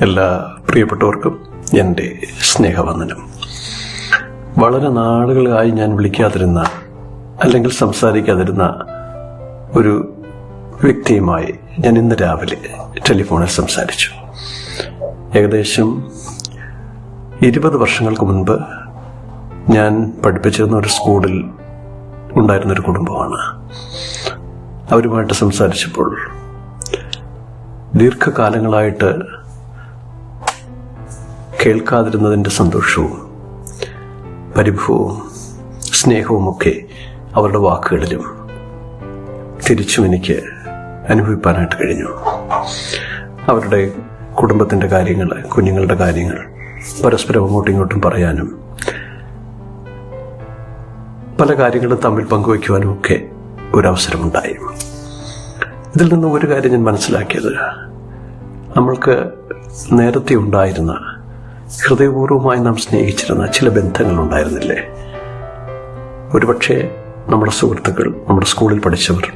എല്ലാ പ്രിയപ്പെട്ടവർക്കും എന്റെ സ്നേഹവന്ദനം. വളരെ നാളുകളായി ഞാൻ വിളിക്കാതിരുന്ന അല്ലെങ്കിൽ സംസാരിക്കാതിരുന്ന ഒരു വ്യക്തിയുമായി ഞാൻ ഇന്ന് രാവിലെ ടെലിഫോണിൽ സംസാരിച്ചു. ഏകദേശം ഇരുപത് വർഷങ്ങൾക്ക് മുൻപ് ഞാൻ പഠിപ്പിച്ചിരുന്ന ഒരു സ്കൂളിൽ ഉണ്ടായിരുന്നൊരു കുടുംബമാണ്. അവരുമായിട്ട് സംസാരിച്ചപ്പോൾ ദീർഘകാലങ്ങളായിട്ട് കേൾക്കാതിരുന്നതിന്റെ സന്തോഷവും പരിഭവവും സ്നേഹവുമൊക്കെ അവരുടെ വാക്കുകളിലും തിരിച്ചും എനിക്ക് അനുഭവിപ്പാനായിട്ട് കഴിഞ്ഞു. അവരുടെ കുടുംബത്തിന്റെ കാര്യങ്ങൾ കുഞ്ഞുങ്ങളുടെ കാര്യങ്ങൾ പരസ്പരം അങ്ങോട്ടും ഇങ്ങോട്ടും പറയാനും പല കാര്യങ്ങളും തമ്മിൽ പങ്കുവയ്ക്കുവാനും ഒക്കെ ഒരവസരമുണ്ടായി. ഇതിൽ നിന്ന് ഒരു കാര്യം ഞാൻ മനസ്സിലാക്കിയത് നമ്മൾക്ക് നേരത്തെ ഉണ്ടായിരുന്ന ഹൃദയപൂർവമായി നാം സ്നേഹിച്ചിരുന്ന ചില ബന്ധങ്ങൾ ഉണ്ടായിരുന്നില്ലേ ഒരുപക്ഷെ നമ്മുടെ സുഹൃത്തുക്കൾ നമ്മുടെ സ്കൂളിൽ പഠിച്ചവർ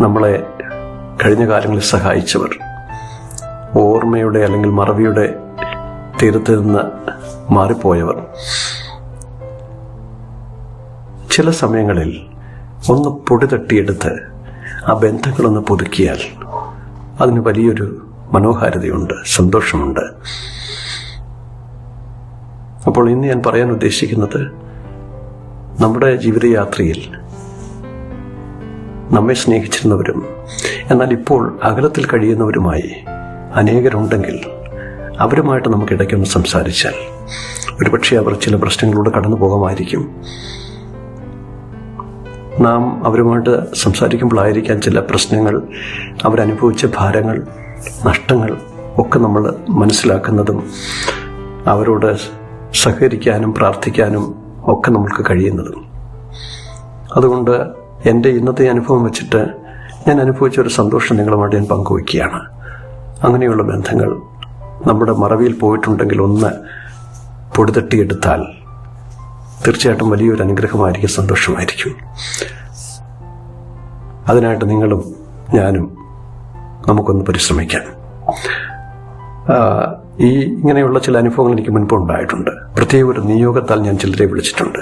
നമ്മളെ കഴിഞ്ഞ കാലങ്ങളിൽ സഹായിച്ചവർ ഓർമ്മയുടെ അല്ലെങ്കിൽ മറവിയുടെ തീരത്ത് നിന്ന് മാറിപ്പോയവർ. ചില സമയങ്ങളിൽ ഒന്ന് പൊടി തട്ടിയെടുത്ത് ആ ബന്ധങ്ങളൊന്ന് പുതുക്കിയാൽ അതിന് വലിയൊരു മനോഹാരിതയുണ്ട് സന്തോഷമുണ്ട്. അപ്പോൾ ഇന്ന് ഞാൻ പറയാൻ ഉദ്ദേശിക്കുന്നത് നമ്മുടെ ജീവിതയാത്രയിൽ നമ്മെ സ്നേഹിച്ചിരുന്നവരും എന്നാൽ ഇപ്പോൾ അകലത്തിൽ കഴിയുന്നവരുമായി അനേകരുണ്ടെങ്കിൽ അവരുമായിട്ട് നമുക്ക് ഇടയ്ക്കൊന്ന് സംസാരിച്ചാൽ ഒരുപക്ഷെ അവർ ചില പ്രശ്നങ്ങളിലൂടെ കടന്നു പോകാമായിരിക്കും. നാം അവരുമായിട്ട് സംസാരിക്കുമ്പോഴായിരിക്കാം ചില പ്രശ്നങ്ങൾ അവരനുഭവിച്ച ഭാരങ്ങൾ നഷ്ടങ്ങൾ ഒക്കെ നമ്മൾ മനസ്സിലാക്കുന്നതും അവരോട് സഹകരിക്കാനും പ്രാർത്ഥിക്കാനും ഒക്കെ നമ്മൾക്ക് കഴിയുന്നത്. അതുകൊണ്ട് എന്റെ ഇന്നത്തെ അനുഭവം വെച്ചിട്ട് ഞാൻ അനുഭവിച്ച ഒരു സന്തോഷം നിങ്ങളുമായിട്ട് ഞാൻ പങ്കുവയ്ക്കുകയാണ്. അങ്ങനെയുള്ള ബന്ധങ്ങൾ നമ്മുടെ മറവിയിൽ പോയിട്ടുണ്ടെങ്കിൽ ഒന്ന് പൊടിതട്ടിയെടുത്താൽ തീർച്ചയായിട്ടും വലിയൊരു അനുഗ്രഹമായിരിക്കും സന്തോഷമായിരിക്കും. അതിനായിട്ട് നിങ്ങളും ഞാനും നമുക്കൊന്ന് പരിശ്രമിക്കാം. ഈ ഇങ്ങനെയുള്ള ചില അനുഭവങ്ങൾ എനിക്ക് മുൻപ് ഉണ്ടായിട്ടുണ്ട്. പ്രത്യേക ഒരു നിയോഗത്താൽ ഞാൻ ചിലരെ വിളിച്ചിട്ടുണ്ട്.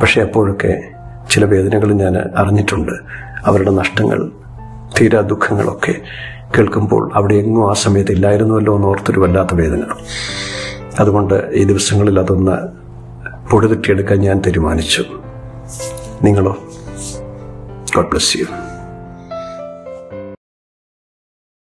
പക്ഷേ അപ്പോഴൊക്കെ ചില വേദനകൾ ഞാൻ അറിഞ്ഞിട്ടുണ്ട്. അവരുടെ നഷ്ടങ്ങൾ തീരാ ദുഃഖങ്ങളൊക്കെ കേൾക്കുമ്പോൾ അവിടെ എങ്ങും ആ സമയത്ത് ഇല്ലായിരുന്നുവല്ലോ എന്ന് ഓർത്തൊരു വല്ലാത്ത വേദന. അതുകൊണ്ട് ഈ ദിവസങ്ങളിൽ അതൊന്ന് പൊടി തട്ടിയെടുക്കാൻ ഞാൻ തീരുമാനിച്ചു. നിങ്ങളോ? God bless you